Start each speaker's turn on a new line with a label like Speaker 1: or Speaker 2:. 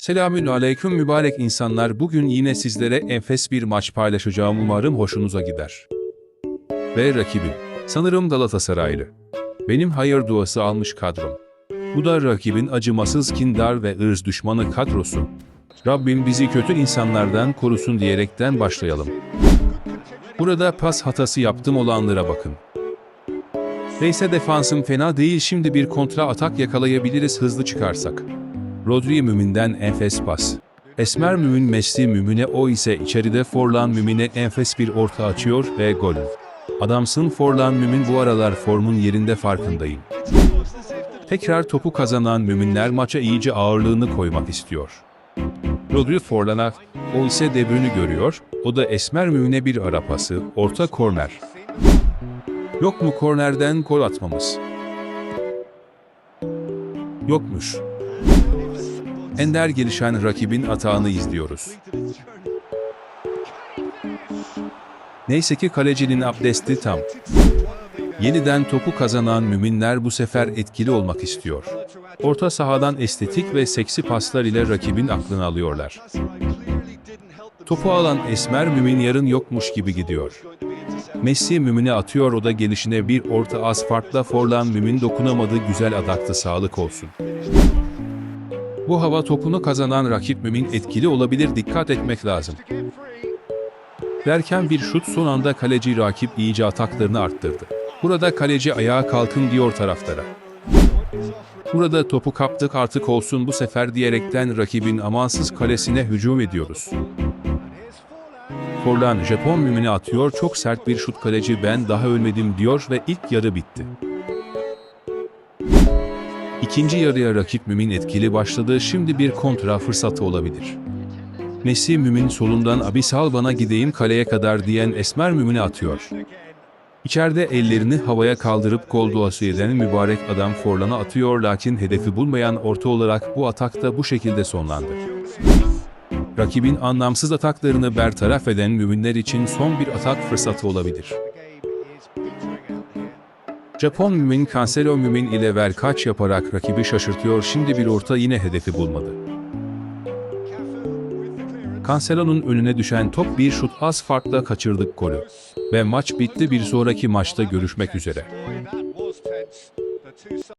Speaker 1: Selamün aleyküm mübarek insanlar. Bugün yine sizlere enfes bir maç paylaşacağım. Umarım hoşunuza gider. Ve rakibim. Sanırım Galatasaraylı. Benim hayır duası almış kadrom. Bu da rakibin acımasız kindar ve ırz düşmanı kadrosu. Rabbim bizi kötü insanlardan korusun diyerekten başlayalım. Burada pas hatası yaptım olanlara bakın. Neyse defansım fena değil şimdi bir kontra atak yakalayabiliriz hızlı çıkarsak. Rodri Mümin'den enfes pas. Esmer Mümin Messi Mümin'e o ise içeride Forlan Mümin'e enfes bir orta açıyor ve gol. Adamsın Forlan Mümin bu aralar formun yerinde farkındayım. Tekrar topu kazanan Müminler maça iyice ağırlığını koymak istiyor. Rodri Forlan'a, o ise De görüyor, o da Esmer Mümin'e bir ara pası, orta korner. Yok mu kornerden gol atmamız? Yokmuş. Ender gelişen rakibin atağını izliyoruz. Neyse ki kalecinin abdesti tam. Yeniden topu kazanan müminler bu sefer etkili olmak istiyor. Orta sahadan estetik ve seksi paslar ile rakibin aklını alıyorlar. Topu alan Esmer Mümin yarın yokmuş gibi gidiyor. Messi Mümin'e atıyor o da gelişine bir orta az farkla Forlan Mümin dokunamadı güzel adaktı sağlık olsun. Bu hava topunu kazanan rakip Mümin etkili olabilir dikkat etmek lazım. Derken bir şut son anda kaleci rakip iyice ataklarını arttırdı. Burada kaleci ayağa kalkın diyor taraftara. Burada topu kaptık artık olsun bu sefer diyerekten rakibin amansız kalesine hücum ediyoruz. Forlan Japon mümini atıyor çok sert bir şut kaleci ben daha ölmedim diyor ve ilk yarı bitti. İkinci yarıya rakip Mümin etkili başladı şimdi bir kontra fırsatı olabilir. Messi Mümin solundan Abisal bana gideyim kaleye kadar diyen Esmer Mümin'e atıyor. İçeride ellerini havaya kaldırıp gol duası eden mübarek adam Forlan'a atıyor lakin hedefi bulmayan orta olarak bu atak da bu şekilde sonlandı. Rakibin anlamsız ataklarını bertaraf eden müminler için son bir atak fırsatı olabilir. Japon Mümin Cancelo Mümin ile verkaç yaparak rakibi şaşırtıyor şimdi bir orta yine hedefi bulmadı. Cancelo'nun önüne düşen top bir şut az farkla kaçırdık golü. Ve maç bitti bir sonraki maçta görüşmek üzere.